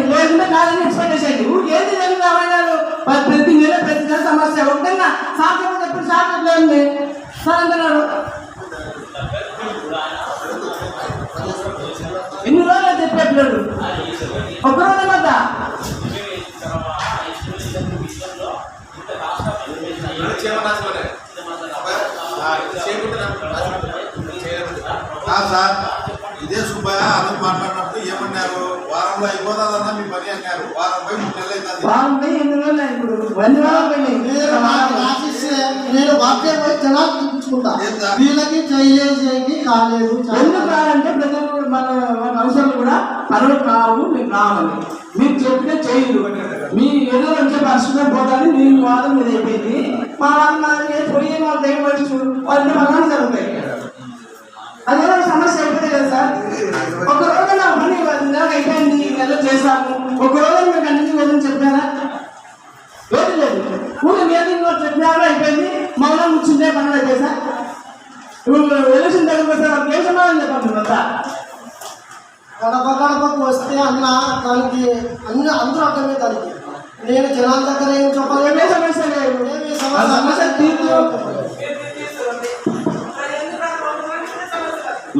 చేయండి లేకుంటే కాదని ఎక్స్పెక్ట్ చేసేయండి. ఏది తెలియదు రామాయణాలు ప్రతి నెల ప్రతి నెల సమస్య. ఒకటన్నా సాధ్యం చెప్పిన సాధ్యం లేదు సార్ అంటున్నాడు ఎన్ని రోజులు చెప్పేట్లేడు ఒక రోజు కదా? కాదు సార్ ఇదే సుబ్బయ్య అలా మాట్లాడినప్పుడు వారంలో అయిపోతుందన్నా మీ పని అన్నారు వారం పోయి మూడు నెలలు అవుతుంది. ఎన్ని రోజులు ఇప్పుడు. నాకు పోయినాయి. రాసిస్తే నేను వాక్యం పోయి జనాలు చూపించుకుంటా? వీళ్ళకి చేయలేదు కాలేదు ఎందుకు రాలంటే ప్రజలు మన మన అవసరాలు కూడా పనులు కావు మేము రావాలి. మీరు చెప్తే చేయరు. మీ ఏదో వచ్చే పరిస్థితి పోతాని మీ వాదం మీద అయిపోయింది. మా మాది పోయి వాళ్ళు దైవం వచ్చు వాళ్ళకి పనులు జరుగుతాయి. అదే సమస్య అయిపోతుంది కదా సార్? ఒక రోజు నా పని నెలకు అయిపోయింది నెల చేశాము. ఒక రోజు మీకు అన్ని వదిలి చెప్పారా లేదు లేదు. ఊరి మీటింగ్ చెప్పినారు అయిపోయింది. మౌనం కూర్చుంటే పనులు అయిపోయి సార్. ఇప్పుడు ఎలక్షన్ దగ్గరకు వస్తే వాళ్ళకి ఏం సమాధానం చెప్పండి గడప గడపకు వస్తే అన్న దానికి అన్ని అందరూ అర్థమే దానికి. నేను జనాల దగ్గర ఏం ఏ చెప్పలేదు సమస్య లేదు. ఏమీ సమస్య తీర్చు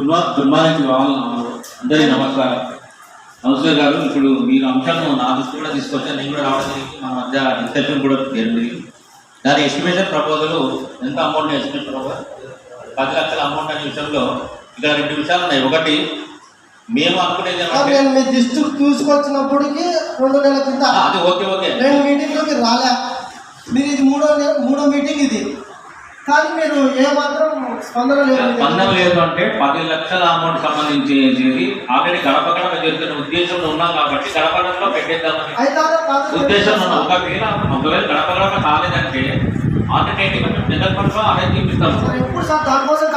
గుడ్ మా- గుడ్ మార్నింగ్ టు ఆల్ అందరి నమస్కారం నమస్తే గారు ఇప్పుడు మీరు అంశాలను నా దృష్టి కూడా తీసుకొచ్చా నేను కూడా రావడం జరిగింది. మన మధ్య డిస్కషన్ కూడా జరిగింది దాని ఎస్టిమేషన్ ప్రపోజల్ ఎంత అమౌంట్ ఎస్టిమేషన్ ప్రపోజల్ పది లక్షల అమౌంట్ అనే విషయంలో ఇక్కడ రెండు విషయాలు ఉన్నాయి. ఒకటి మేము అనుకునేది నేను మీ డిస్ట్రిక్ట్ తీసుకొచ్చినప్పటికి రెండు నెలల కింద అది ఓకే ఓకే. నేను మీటింగ్లోకి రాలే. మీరు ఇది మూడో మూడో మీటింగ్ ఇది. కానీ మీరు ఏమాత్రం స్పందన లేదు. స్పందన లేదు అంటే పది లక్షల అమౌంట్ సంబంధించి చేసి ఆల్రెడీ గడప గడప జరుగుతున్న ఉద్దేశంలో ఉన్నాం కాబట్టి గడప గడపలో పెట్టేద్దామని అయితే అదే కాదు ఉద్దేశం ఉన్న. ఒకవేళ ఒకవేళ గడప గడప కాలేదంటే ఆల్టర్నేటివ్లో చూపిస్తాం ఎప్పుడు సార్? దానికోసం ఏం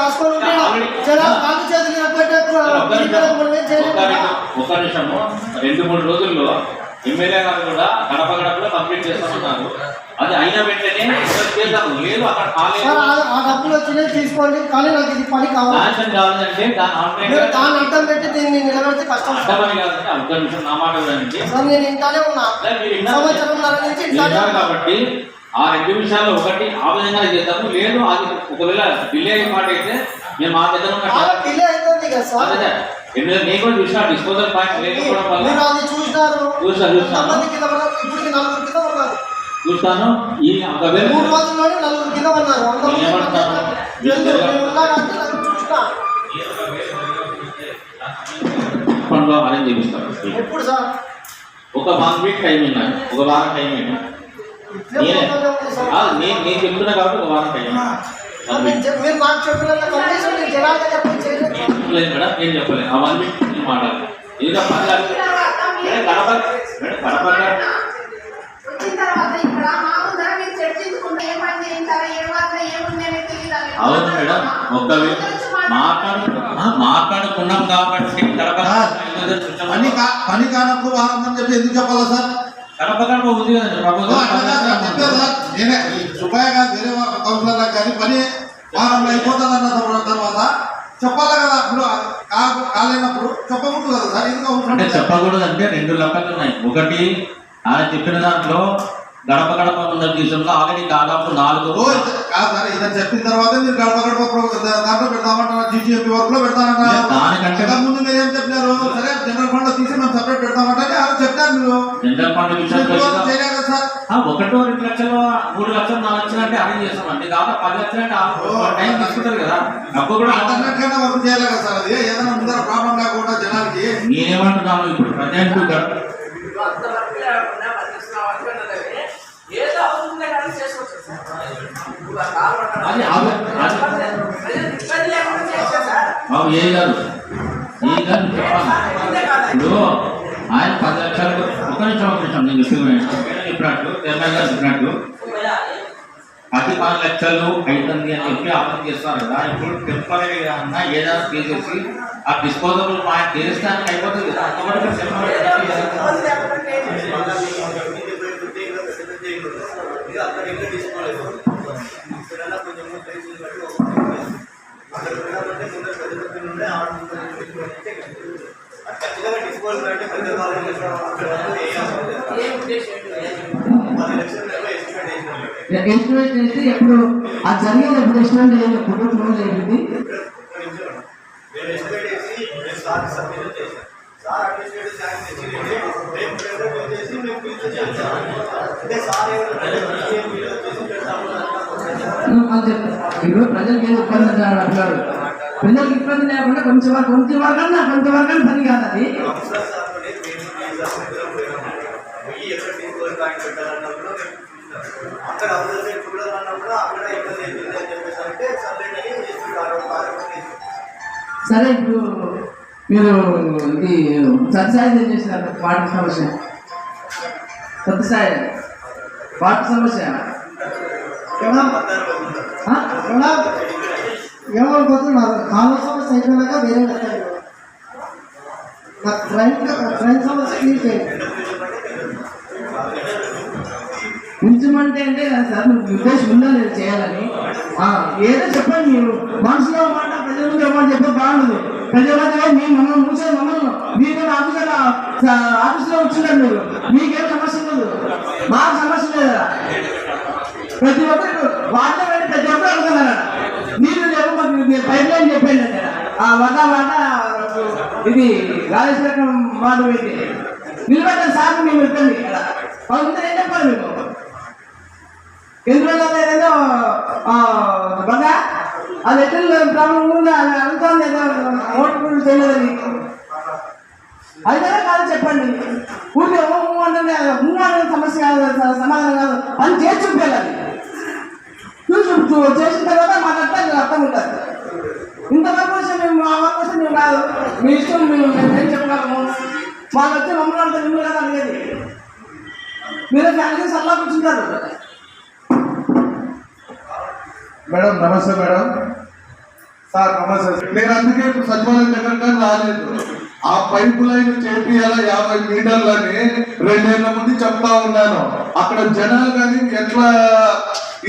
ఒక్క నిమిషము రెండు మూడు రోజుల్లో ఎమ్మెల్యే గారు కూడా గడప గడపలో కంప్లీట్ చేస్తామన్నారు అది అయిన వెంటనే చేద్దాము లేదు అక్కడ కాలేదు ఆ- ఆ డబ్బులు వచ్చినాయి తీసుకోండి. కానీ నాకు ఇది పని కావాలి. శాంక్షన్ కావాలంటే దాని దాన్ని అడ్డం పెట్టి దీన్ని నిలబెడితే కష్టం. అర్థమని కాదంటే ఒక్క నిమిషం నా మాట సార్ నేను ఇంటానే ఉన్నా. సంవత్సరంన్నర నుంచి ఇంటానే. కాబట్టి ఆ రెండు విషయాల్లో ఒకటి ఆ విధంగా చేద్దాము. లేదు అది ఒకవేళ డిలే అయ్యే మాట అయితే మేము మా దగ్గర ఉన్న చాలా డిలే అవుతుంది కదా సార్. ఎందుకంటే నేను కూడా చూసిన డిస్పోజల్ పాయింట్ లేకపోవడం వల్ల. అది చూసాను. కింద పడ్డారు నలుగురు కింద చూస్తాను. ఈ ఒకవేళ మూడు రోజుల్లోనే నలుగురు కింద అంతమంది ఏమంటారు? వెళ్ళు, నేను ఉన్నానంటే నాకు చూసినా. ఫండ్లో అరేంజ్ చేపిస్తాను. ఎప్పుడు సార్? ఒక వన్ వీక్ టైం ఉన్నాయి ఒక వారం టైం. నేనే. నేను నేను చెప్తున్నా కాబట్టి ఒక వారం టైం. మీరు నాకు జనాల చెప్పలేదు మేడం? నేను చెప్పలేదు ఆ వన్ వీక్ నేను మాట్లాడాలి ఏదో పని కాదు. మేడం గడప మేడం గడప వచ్చిన తర్వాత ఇక్కడ మా ముందర మీరు చర్చించుకుంటే ఏ పని చేయించాలి ఏ మాత్రం ఏముంది అనేది తెలియదు అవును మేడం. మాట్లాడు ఆ, మాట్లాడుకున్నాం కాబట్టి పని కా పని కానప్పుడు వారం అని చెప్పి ఎందుకు చెప్పాలా సార్? గడప గడప ఉంది కాదు. నేనే సుబ్బయ్య గారు వేరే కౌన్సిలర్ కానీ పని వారంలో అయిపోతుంది అన్న తర్వాత చెప్పాలి కదా కాలేనప్పుడు చెప్పకూడదు కదా సార్? ఎందుకు? చెప్పకూడదు అంటే రెండు లెక్కలు ఉన్నాయి. ఒకటి ఆయన చెప్పిన దాంట్లో గడప గడప ఉన్న దేశంలో ఆల్రెడీ దాదాపు నాలుగు సార్ చెప్పిన తర్వాత మీరు గడప గడప ప్రో- దాంట్లో పెడతామంటారా జీసీఎంపీ వర్క్లో పెడతానంటారా దానికంటే అంతకు ముందు మీరు ఏం చెప్పినారు? సరే జనరల్ ఫండ్ తీసి మేము సపరేట్ పెడతామంటే అలా చెప్పినారు మీరు. జనరల్ ఫండ్ విషయానికి మీరు వచ్చిన- చేయలేదు కదా సార్ ఒకటో రెండు లక్షలు మూడు లక్షలు నాలుగు లక్షలు అంటే అరేంజ్ చేస్తామండి దాదాపు పది లక్షలు అంటే ఆ టైం తీసుకుంటారు కదా. అప్పుడు కూడా అన్నట్టుగానే వర్క్ చేయాలి కదా సార్ అది? ఏదైనా ముందర ప్రాబ్లం కాకుండా జనాలకి నేనేమంటున్నాను ఇప్పుడు? ప్రజెంట్ గడప అంతవరకు లేకుండా పనిచేస్తున్నాం అనుకున్నది ఏదో అవుతుందే కానీ చేసుకోవచ్చు సార్ ఇప్పుడు ఆ కాలు పట్టడం. అది ఆగు- అది- ప్రజలు ఇబ్బంది లేకుండా చేస్తే సార్ బాబు ఏ గారు ఏ గారు ఇప్పుడు ఆయన పది లక్షలకు ఒక నిమిషం ఒక నిమిషం నేను చెప్పినట్టు చైర్మన్ గారు చెప్పినట్టు. పది పది లక్షలు అవుతుంది అని చెప్పి అర్థం చేస్తారు కదా. ఇప్పుడు టెంపరీ అన్నా ఏదైనా తీసేసి ఆ డిస్పోజబుల్ పాయింట్ తీసేస్తానికి అయిపోతుంది కదా. అంతవరకు చెప్పాలి. ఎస్టిమేట్ చేసి ఎప్పుడు ఆ జరిగేది ఎప్పుడు ఎస్టిమేట్ చేయలేదు ఫోన్ జరిగింది. అని చెప్తా ఇప్పుడు ప్రజలకు ఏదో ఇబ్బంది అని అంటున్నారు. ప్రజలకు ఇబ్బంది లేకుండా కొంచెం వరకు కొంచెం వరకు అన్నా కొంచెం వరకు అన్నా పని కాదు అది. అక్కడ అవసరం చూడాలన్నప్పుడు అక్కడ ఇబ్బంది అవుతుంది అని చెప్పేసి అంటే సపరేట్ అని చేసుకుంటారు సరే ఇప్పుడు మీరు ఇది సత్సాయి ఏం చేసినారు వాటి సమస్య. సత్సాయి. వాటి సమస్య. ఏమనుకుంటున్నారు ఆ? కాలువ సమస్య అయిపోయినాక వేరే లెక్క నాకు ట్రైన్ ట్రైన్ సమస్య క్లియర్ చేయండి ఉంచమంటే అంటే సార్ ఉద్దేశం ఉందా లేదు చేయాలని? ఏదో చెప్పండి మీరు. మనసులో మాట ప్రజల ముందు మాట చెప్పే బాగుండదు. ప్రజల మీ మమ్మల్ని మూసేది మమ్మల్ని మీరు ఆఫీసర్ ఆఫీసులో వచ్చిందండి మీరు. మీకేం సమస్య ఉండదు. మాకు సమస్య లేదా? ప్రతి ఒక్కరు వాటర్ వెళ్ళి ప్రతి ఒక్కరు అడుగుతున్నారు నీళ్ళు లేవు మాకు మీరు ఆ వంద మాట ఇది రాజేశ్వరం మాట పెట్టి. నిలబెట్టండి సార్ మేము ఇబ్బంది ఇక్కడ. అవుతుంటే ఏం చెప్పాలి మీకు? ఎందువల్ల ఏదో బాగా? అది ఎట్ల ప్రాబ్లం ఉందా? అది అడుగుతుంది ఏదో ఓటు చేయలేదని అది కదా కాదు చెప్పండి. ఊరికే ఊ అంటే ఊ సమస్య కాదు సమాధానం కాదు. అని చేసి చూపించాలి చూసి చూ- చేసిన తర్వాత మాకు అర్థం అర్థం ఉంటుంది. ఇంతవరకు వచ్చి మేము మా వరకు వచ్చి మేము కాదు. మీ ఇష్టం మేము మేము ఏం చెప్పగలము వాళ్ళు వచ్చి మమ్మల్ని అంత నిమ్మ కదా అనేది. మీరే ఫ్యామిలీ సల్లా కూర్చుంటారు. మేడం నమస్తే మేడం. సార్ నమస్తే. నేను అందుకే ఇప్పుడు సచివాలయం దగ్గర రాలేదు. ఆ పైపు లైన్ చేపియాల యాభై మీటర్లని రెండేళ్ళ ముందు చెప్తా ఉన్నాను. అక్కడ జనాలు కానీ ఎట్లా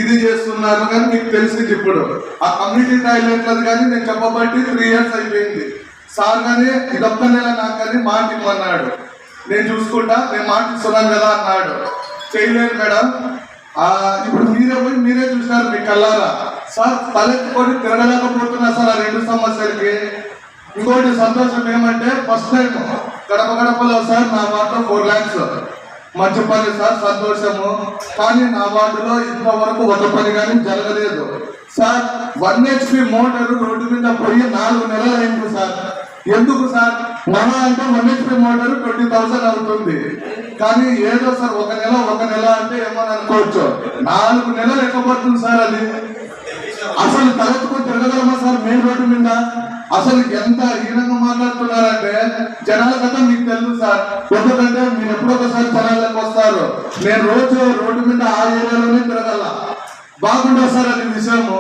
ఇది చేస్తున్నారు కానీ మీకు తెలిసింది ఇప్పుడు. ఆ కమ్యూనిటీ టాయిలెట్లది కానీ నేను చెప్పబట్టి త్రీ ఇయర్స్ అయిపోయింది. సార్ కానీ ఇదొక్క నెల నాకు కానీ మాట నేను చూసుకుంటా నేను మాట ఇస్తున్నాను కదా అన్నాడు. చేయలేదు మేడం. ఆ ఇప్పుడు మీరే పోయి మీరే చూసినారు మీ కల్లారా సార్ తలెత్తుకొని తిరగలేకపోతున్నా సార్ ఆ రెండు సమస్యలకి. ఇంకోటి సంతోషం ఏమంటే ఫస్ట్ టైం గడప గడపలో సార్ నా వార్డులో ఫోర్ ల్యాక్స్ మంచి పని సార్ సంతోషము. కానీ నా వార్డులో ఇంతవరకు ఒక పని కానీ జరగలేదు. Sir one HP motor road మీద పోయి నాలుగు నెలలు అయింది సార్. ఎందుకు సార్? మన అంటే one HP motor twenty thousand అవుతుంది. కానీ ఏదో సార్ ఒక నెల ఒక నెల అంటే ఏమని అనుకోవచ్చు. నాలుగు నెలలు ఎక్కబడుతుంది సార్ అది? అసలు తలెత్తుకొని తిరగగలమా సార్ మెయిన్ రోడ్డు మీద? అసలు ఎంత హీనంగా మాట్లాడుతున్నారంటే జనాల కథ మీకు తెలుసు సార్. ఎందుకంటే మీరు ఎప్పుడొకసారి జనాలకు వస్తారు. నేను రోజు రోడ్డు మీద ఆ ఏరియాలోనే తిరగల. బాగుండదు సార్ అది విషయము.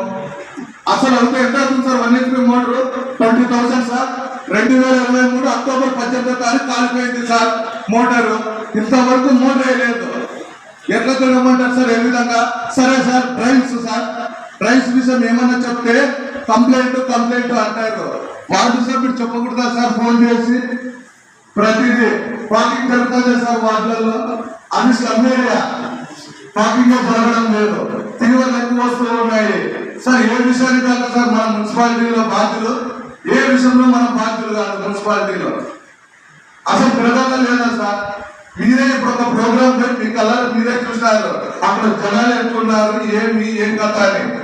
అసలు అంత ఎంత అవుతుంది sir? One HP motor twenty thousand sir. రెండు వేల ఇరవై మూడు అక్టోబర్ పద్దెనిమిదో తారీఖు కాలిపోయింది సార్ మోటారు. ఇంతవరకు మోటార్ లేదు. ఎట్లా తిరగమంటారు సార్? ఏ విధంగా? సరే సార్ డ్రైవ్స్ సార్. డ్రైవ్స్ విషయం ఏమన్నా చెప్తే కంప్లైంట్ కంప్లైంట్ అంటారు. వార్డు సభ్యుడు చెప్పకూడదా సార్? ఫోన్ చేసి ప్రతిదీ పార్కింగ్ జరుగుతుంది సార్ వార్డులలో? అది సమ్మేరియా ఏరియా పార్కింగ్ జరగడం లేదు. తీవ్ర ఎక్కువ వస్తువులు ఉన్నాయి. సార్ ఏ విషయానికి కాదు సార్ మన మున్సిపాలిటీలో బాధ్యులు. ఏ విషయంలో మనం బాధ్యులు కాదు మున్సిపాలిటీలో? అసలు ప్రధాన లేదా సార్? మీరే ఇప్పుడు ఒక ప్రోగ్రామ్ పెట్టి మీ కలర్ మీరే చూసినారు అక్కడ జనాలు ఎట్లున్నారు? ఏమి? ఏం కథ అని.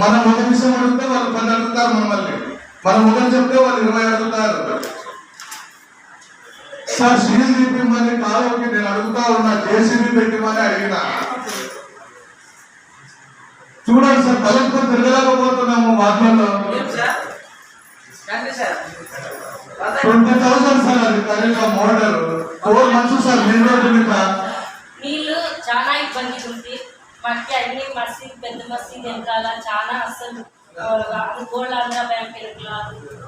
మనం ఒక విషయం అడిగితే వాళ్ళు పది అడుగుతారు మమ్మల్ని. మనం ఒకటి చెప్తే వాళ్ళు ఇరవై అడుగుతారు సార్ సీఎం తీపిమ్మని కాలువకి నేను అడుగుతా ఉన్నా జేసీబీ పెట్టిమని అడిగిన. చూడండి సార్ తలెత్తుకొని తిరగలేకపోతున్నాము వాటిలో ట్వంటీ థౌసండ్ సార్ అది ఖరీదు model. Four months sir main నీళ్ళు చాలా ఇబ్బంది ఉంది. మనకి అన్ని మసీద్ పెద్ద మసీద్ వెనకాల చాలా అసలు గోల్డ్ ఆంధ్ర బ్యాంక్ వెనకాల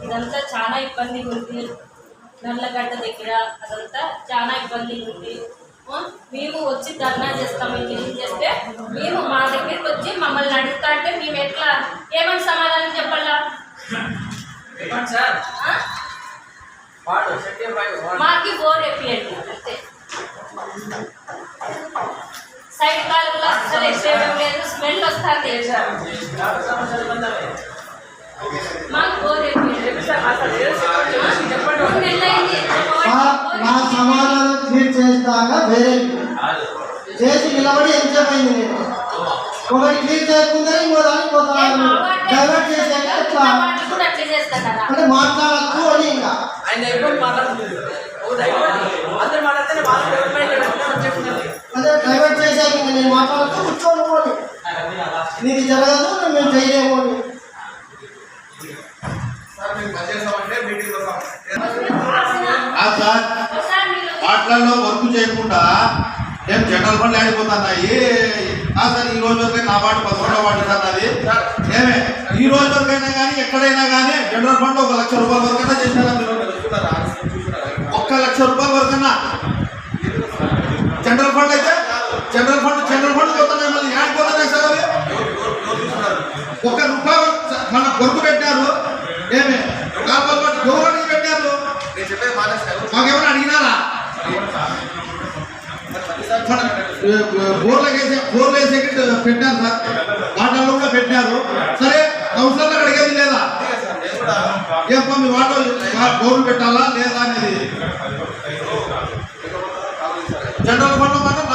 ఇదంతా చాలా ఇబ్బంది ఉంది. నల్లగడ్డ దగ్గర అదంతా చాలా ఇబ్బంది ఉంది. మేము వచ్చి ధర్నా చేస్తాము ఇంజనీరింగ్ చేస్తే మేము మా దగ్గరికి వచ్చి మమ్మల్ని అడుగుతా అంటే మేము ఎట్లా ఏమని సమాధానం చెప్పాలా? మాకి బోర్ ఎప్పియండి అంతే. సైడ్ కాలువలో అసలు చేయడం లేదు. స్మెల్ వస్తుంది. మాకు పోదే నా సమాధానం చేసి నిలబడి ఎంచమైంది నేను ఒకటి ట్రీట్ చేయకుండా ఇంకో దానికి పోతాను డైవర్ట్ చేసాక అంటే మాట్లాడచ్చు అని ఇంకా. కలపండి ఆడిపోతున్నా ఏ ఈ రోజు వరకు నా పాట పదకొండో పాట అన్నది ఏమే ఈ రోజు అయినా కానీ ఎక్కడైనా కానీ జనరల్ ఫండ్ ఒక లక్ష రూపాయల వరకు చేసినారా మీరు? ఒక్క లక్ష రూపాయల వరకన్నా జనరల్ ఫండ్ అయితే? జనరల్ ఫండ్ జనరల్ ఫండ్ పోతున్నాయి మళ్ళీ యాడ్ పోతున్నాయి సార్ అవి ఒక రూపాయి మన కొరకు బోర్లకేసే బోర్లు వేసే పెట్టారు సార్. కూడా పెట్టారు. సరే కౌన్సిలర్ అడిగేది లేదా? ఏమప్ప మీ వాటర్ బోర్లు పెట్టాలా లేదా అనేది. జనరల్ ఫండ్ మాత్రం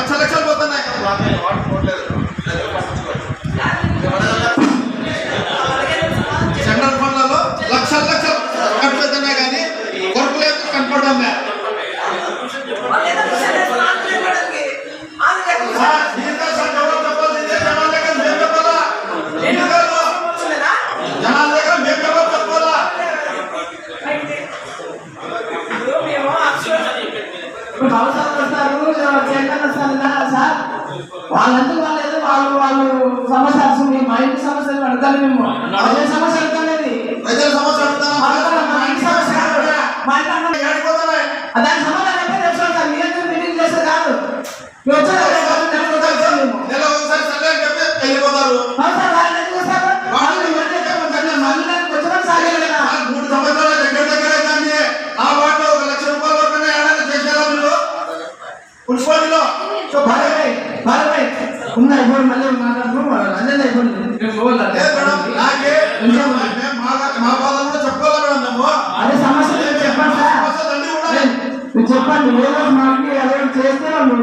చెప్పండి ఏదో మాకి అదే చేస్తే వాళ్ళు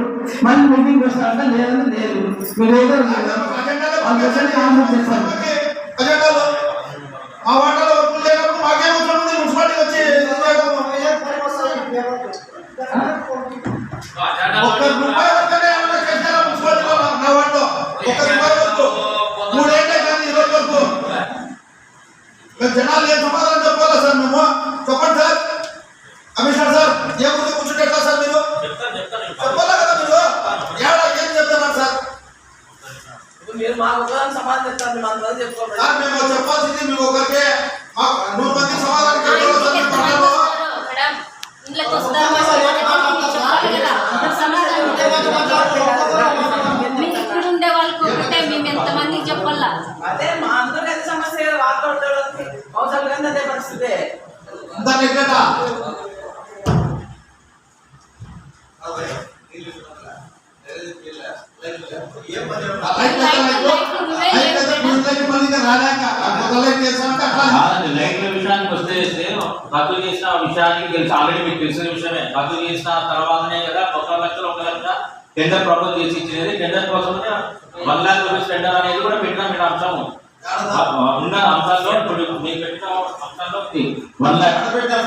మళ్ళీ మీటింగ్ వస్తారంటే లేదంటే లేదు మీరు ఏదో చేస్తారు లైట్ల విషయానికి వస్తే రద్దు చేసిన విషయానికి తెలుసు. ఆల్రెడీ మీకు తెలిసిన విషయమే. రద్దు చేసిన తర్వాతనే కదా ఒక లక్షలు ఒక లక్ష టెండర్ ప్రపోజ్ చేసి ఇచ్చినది. టెండర్ కోసమే వన్ ల్యాక్ రూపీస్ టెండర్ అనేది కూడా పెట్టిన మీరు అంశం ఉన్న అంశాల్లో ఇప్పుడు మీరు పెట్టిన అంశాల్లో వన్ ల్యాక్ పెట్టాం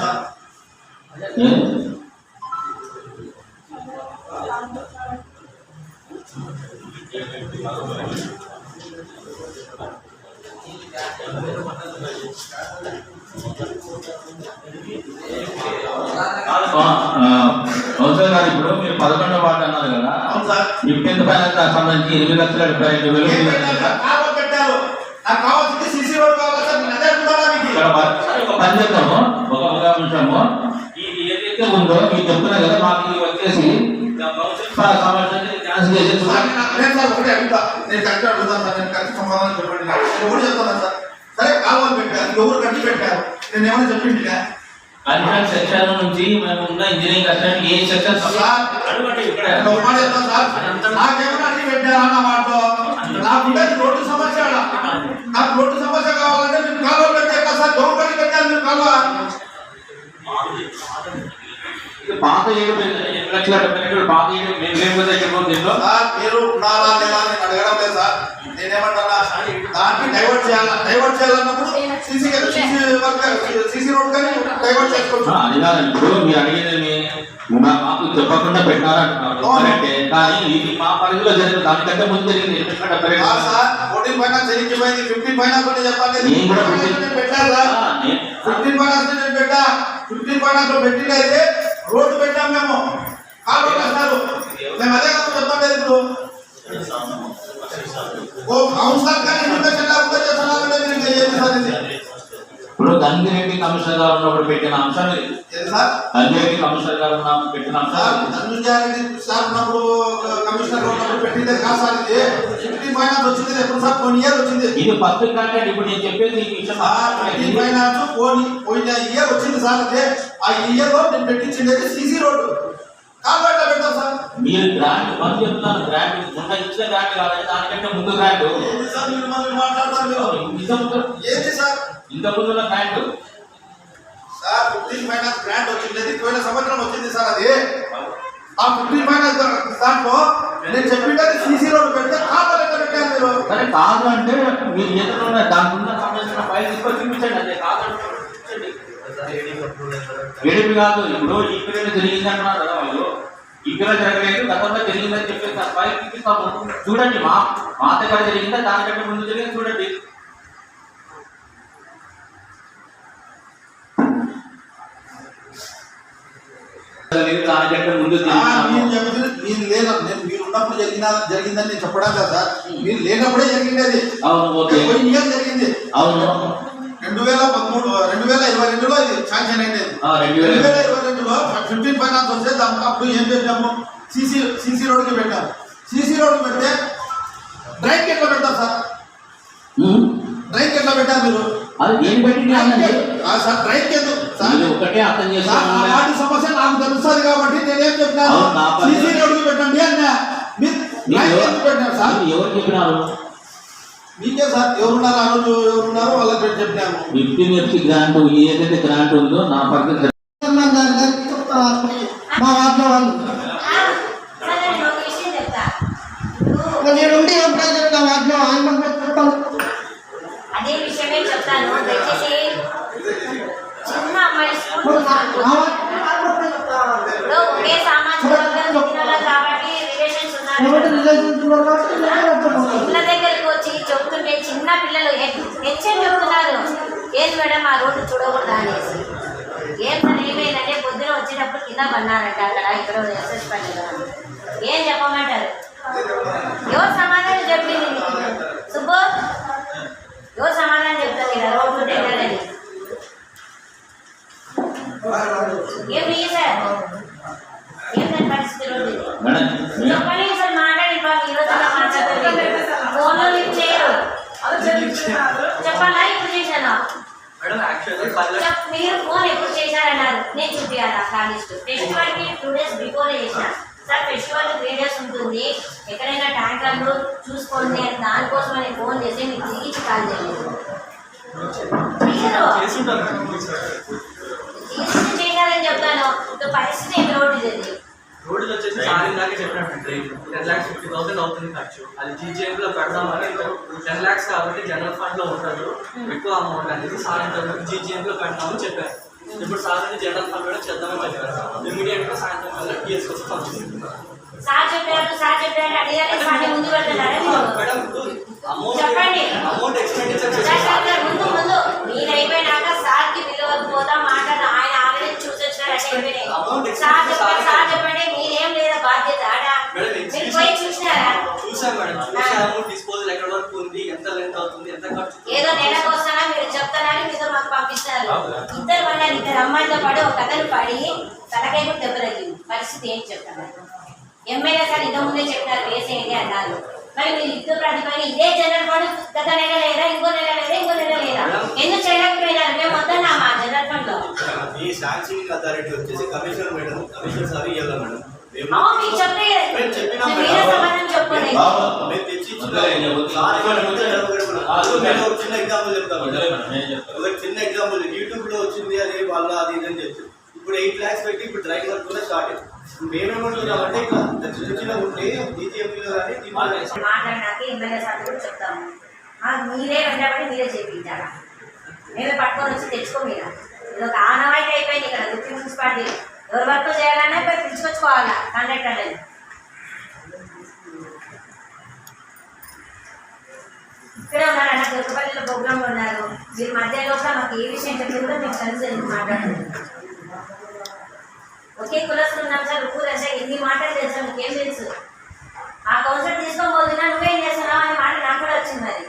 అవసరం కాదు ఇప్పుడు మీరు పదకొండవ వార్డు అన్నారు కదా. ఫిఫ్టీన్త్ ఫైనాన్స్ సంబంధించి ఎనిమిది లక్షల డెబ్బై ఐదు వేలు పని ఇది ఏదైతే ఉందో మీరు చెప్తున్నారు కదా మాకు వచ్చేసి క్యాన్సిల్ చేసేసి నేను కరెక్ట్ అడుగుతాను సార్ నేను కరెక్ట్ సమాధానం చెప్పండి నాకు ఎవరు చెప్తాను సార్ సరే కావాలి పెట్టారు ఎవరు కట్టి పెట్టారు నేను ఏమైనా చెప్పింది కన్స్ట్రక్ట్ సెక్షన్ నుంచి మేము ఉన్న ఇంజనీరింగ్ కన్స్ట్రక్ట్ ఏ సెక్షన్ సార్ అడగండి ఇక్కడ నాకేమైనా అడిగి పెట్టారా నా వాటిలో నాకు రోడ్డు సమస్య నాకు రోడ్డు సమస్య కావాలంటే మీరు కాలువ పెట్టే కదా సార్ గౌరవం పెట్టారు మీరు కాలువ పాత ఏడు పాత ఏడు మేము మేము దగ్గర దీంట్లో మీరు ఉన్నారా లేదా నేనేమంటున్నా దాన్ని డైవర్ట్ చేయాలా? Divert చేయాలన్నప్పుడు CC CC work CC road కానీ డైవర్ట్ చేసుకోవచ్చు. ఇప్పుడు మీరు అడిగేది మీ- మాకు చెప్పకుండా పెట్టారంటున్నారు కానీ ఇది మా పరిధిలో జరిగిన దానికంటే ముందు జరిగింది ఫోర్టీన్ ఫైనాన్స్ జరిగిపోయింది. ఫిఫ్టీన్ ఫైనాన్స్ కూడా చెప్పాలి. నేను కూడా ఫిఫ్టీన్ నేను పెట్టా. ఫిఫ్టీన్ పెట్టినైతే రోడ్డు పెట్టాం మేము. కట్టారు మేము అదే కదా చెప్తాం ఇప్పుడు. ఓ అవును సార్ కానీ ఇన్వెస్టిగేషన్ లేకుండా చేస్తున్నారంటే మీరు ఇంకా ఏం సార్ ఇది ఇప్పుడు గంగిరెడ్డి కమిషనర్ గారు ఉన్నప్పుడు పెట్టిన అంశం ఇది. ఏది సార్? గంగిరెడ్డి కమిషనర్ గారు ఉన్నప్పుడు పెట్టిన సార్ అంశం ఇది. ధనుంజయారెడ్డి సార్ ఉన్నప్పుడు కమిషనర్ ఉన్నప్పుడు పెట్టిందే కాదు సార్ ఇది. ఫిఫ్టీన్ ఫైనాన్స్ వచ్చింది ఎప్పుడు సార్? కొన్ని ఇయర్ వచ్చింది. ఇది ఫస్ట్ ఇప్పుడు నేను చెప్పేది ఫిఫ్టీన్ ఫైనాన్స్ పోయిన ఇయర్ వచ్చింది సార్ అదే ఆ ఇయర్లో నేను పెట్టించింది సీసీ రోడ్డు. కాల్వెట్ పెడతాం సార్. మీరు గ్రాంట్ పని చెప్తున్నాను గ్రాంట్ మొన్న ఇచ్చిన గ్రాంట్ కావాలి దానికంటే ముందు గ్రాంట్. ఏంది సార్ మీరు మళ్ళీ మాట్లాడతారు మీరు? ఇంత ముందు ఏంది సార్? ఇంత ముందు grant? Sir fifteen finance grant వచ్చింది పోయిన సంవత్సరం వచ్చింది సార్ అది. ఆ ఫిఫ్టీన్ ఫైనాన్స్ దాంట్లో నేను సీసీ రోడ్ పెడితే పెట్టాను మీరు. సరే కాదు అంటే మీరు ఏదైనా ఉన్న దానికి ఉన్న సంబంధించిన ఫైల్ తీసుకొని చూపించండి అదే కాదు అంటే చూపించండి. ఏడిపి కాదు ఇప్పుడు ఈ పీరియడ్ జరిగింది అంటున్నారు కదా వాళ్ళు. పీరియడ్ జరగలేదు గతంలో జరిగిందని చెప్పేసి ఆ ఫైల్ చూపిస్తాము చూడండి మా మా దగ్గర జరిగిందా దానికంటే ముందు జరిగింది చూడండి. దానికంటే ముందు మీరు లేదా నేను మీరు ఉన్నప్పుడు జరిగిన జరిగిందని నేను చెప్పడం కదా మీరు లేనప్పుడే జరిగింది అది అవును ఓకే. పోయిన ఇయర్ జరిగింది. అవును. రెండు వేల పదమూడు రెండు వేల ఇరవై రెండులో ఇది శాంక్షన్ అయింది. ఆ, రెండు వేల రెండు వేల ఇరవై రెండులో ఫిఫ్టీన్ ఫైనాన్స్ వస్తే దానికి అప్పుడు ఏం పెట్టాము? సీసీ సీసీ రోడ్కి పెట్టాము సీసీ రోడ్కి పెడితే డ్రైన్కి ఎట్లా పెడతారు సార్. డ్రైన్కి ఎట్లా పెట్టారు మీరు? అది ఏం సార్ డ్రైన్కి ఎందుకు ఒకటే అర్థం వాటి సమస్య నాకు తెలుస్తుంది కాబట్టి నేనేం చెప్పినాను. సీసీ రోడ్కి పెట్టండి అన్నా. మీరు పెట్టారు సార్? ఎవరు చెప్పినారు? మీకే సార్ ఎవరున్నారు? ఆ రోజు ఎవరున్నారో? వాళ్ళకి పెట్టి చెప్పినాము ఫిఫ్టీన్ గ్రాంట్ ఏదైతే గ్రాంట్ ఉందో నా పరిస్థితి చైర్మన్ గారి గారికి చెప్తాను మా వార్డులో వాళ్ళు సరే నేను ఒక విషయం చెప్తా ఇంకా నేను ఉండి ఏం ప్రయోజనం నా వార్డులో ఆయన మనకు చెప్తాను అదే విషయమే చెప్తాను దయచేసి చిన్న అమ్మాయి స్కూల్ ఇప్పుడు నా- నా ఇప్పుడు వార్డులో చెప్తాను. ఒకే సామాజిక వర్గం చెందిన వాళ్ళు కాబట్టి రిలేషన్స్ కాబట్టి ఉన్నారు రిలేషన్స్ ఉన్నారు కాబట్టి నేను చెప్తాను. ఇళ్ళ దగ్గరికి వచ్చి చెప్తుంటే చిన్న పిల్లలు హెచ్ఎం చెప్తున్నారు ఏది మేడం ఆ రోడ్డు చూడకూడదా అనేసి ఏం సార్ ఏమైందంటే పొద్దున వచ్చేటప్పుడు కింద పన్నారంట అక్కడ ఇక్కడ ఎస్ఎస్ పల్లెలో ఏం చెప్పమంటారు ఎవరు సమాధానం చెప్పింది సుబ్బు ఎవరు సమాధానం చెప్తారు ఇక్కడ రోడ్డు టెండర్ అని ఏం నీ సార్ ఏం దాని పరిస్థితి రోడ్డు ఇది? మేడం మేడం చెప్పండి సార్ మాట్లాడి బాబు ఈ రోజు మాట్లాడలేదు ఫోన్లో లిఫ్ట్ చేయరు చెప్పాలా ఇప్పుడు చేశాను మేడం యాక్చువల్లీ పల్లె చెప్- మీరు ఫోన్ ఎప్పుడు చేశారన్నారు నేను చూపించాను ఆ కాల్ లిస్ట్ ఫెస్టివల్కి టూ డేస్ బిఫోర్ చేసిన సార్ ఫెస్టివల్ త్రీ డేస్ ఉంటుంది ఎక్కడైనా ట్యాంకర్లు చూసుకోండి అని దానికోసం అని ఫోన్ చేసి చెప్తాను పరిస్థితి రోడ్డు ఇది వచ్చేసి సార్ ఇందాక చెప్పినట్టు train ten lakhs fifty thousand అవుతుంది ఖర్చు అది జీజీఎం పెడదామని టెన్ ల్యాక్స్ కాబట్టి జనరల్ ఫండ్లో ఉంటారు ఎక్కువ అమౌంట్ అనేది సార్ ఇంతవరకు జీజీఎం చెప్పారు ఇప్పుడు సార్ అనేది జనరల్ ఫండ్ కూడా చేద్దామని చెప్పారు ఇమీడియట్గా సాయంత్రం వల్ల టీఎస్ కోసం పంపిస్తుంది సార్ చెప్పారు సార్ చెప్పారు అడిగారు సార్ ముందు అమౌంట్ చెప్పండి. ముందు ముందు. మీరు అయిపోయినాక సార్కి పిలవకు పోతాం మాట్లాడదాం ఆయన ఆల్రెడీ చూసి వచ్చినారు అంటే అయిపోయినాయి. సార్ చెప్పండి సార్ చెప్పండి మీరేం లేదా బాధ్యత? ఆడ? మీరు పోయి చూసినారా? చూసాం మేడం. చూసాము డిస్పోజల్ ఎక్కడ వరకు ఉంది ఎంత లెంత్ అవుతుంది ఎంత ఖర్చు ఏదో నెలకు వస్తానా మీరు చెప్తానని మీతో మాకు పంపిస్తారు. ఇద్దరు వల్ల ఇద్దరు అమ్మాయిలతో పాటు ఒక కథను పడి తలకై కూడా దెబ్బ తగ్గింది పరిస్థితి ఏంటి చెప్తాను ఎమ్మెల్యే సార్ ఇంత ముందే చెప్పినారు వేసేయండి అన్నారు. మరి మీరు యుద్ధ ప్రతిపని ఇదే జనరల్ ఫండ్ గత నెల లేదా ఇంకో నెల లేదా ఇంకో నెల లేదా? ఎందుకు చేయలేకపోయినారు? మేము వద్దన్నా మా జనరల్ ఫండ్లో. ఈ శాంక్షనింగ్ అథారిటీ వచ్చేసి కమిషనర్ మేడం కమిషనర్ సార్ ఇవ్వాలి మేడం. చిన్న ఎగ్జాంపుల్ చెప్తాను. వదిలే మేడం, నేను చెప్తాను. ఒక చిన్న ఎగ్జాంపుల్ యూట్యూబ్లో వచ్చింది అది వాళ్ళ అది ఇది అని చెప్పి. ఇప్పుడు ఎయిట్ ల్యాక్స్ పెట్టి ఇప్పుడు డ్రైవింగ్ వర్క్ కూడా స్టార్ట్ అయింది. మాట్లాడినాక ఎమ్మెల్యే సార్ కూడా చెప్తాము. మీరే వెంటబడి మీరే చేయించాలా మేమే పట్టుకొని వచ్చి తెచ్చుకో మీరు ఇది ఒక ఆనవాయితీ అయిపోయింది ఇక్కడ గుర్తి మున్సిపాలిటీ. ఎవరు వర్క్ చేయాలన్నా పోయి పిలుచుకొచ్చుకోవాలా? కండక్టర్లని ఇక్కడే ఉన్నారన్న దుర్గపల్లిలో ప్రోగ్రామ్ ఉన్నారు. మీరు మధ్యలో కూడా మాకు ఏ విషయం చెప్పిన కూడా మీకు కలిసి ఎందుకు ఒకే కులస్తులు ఉన్నాం సార్ ఊరు అంటే ఎన్ని మాటలు తెలుసా నీకేం తెలుసు? ఆ కౌన్సిల్ తీసుకోబోతున్నా నువ్వేం చేస్తున్నావు అనే మాట నాకు కూడా వచ్చింది మరి.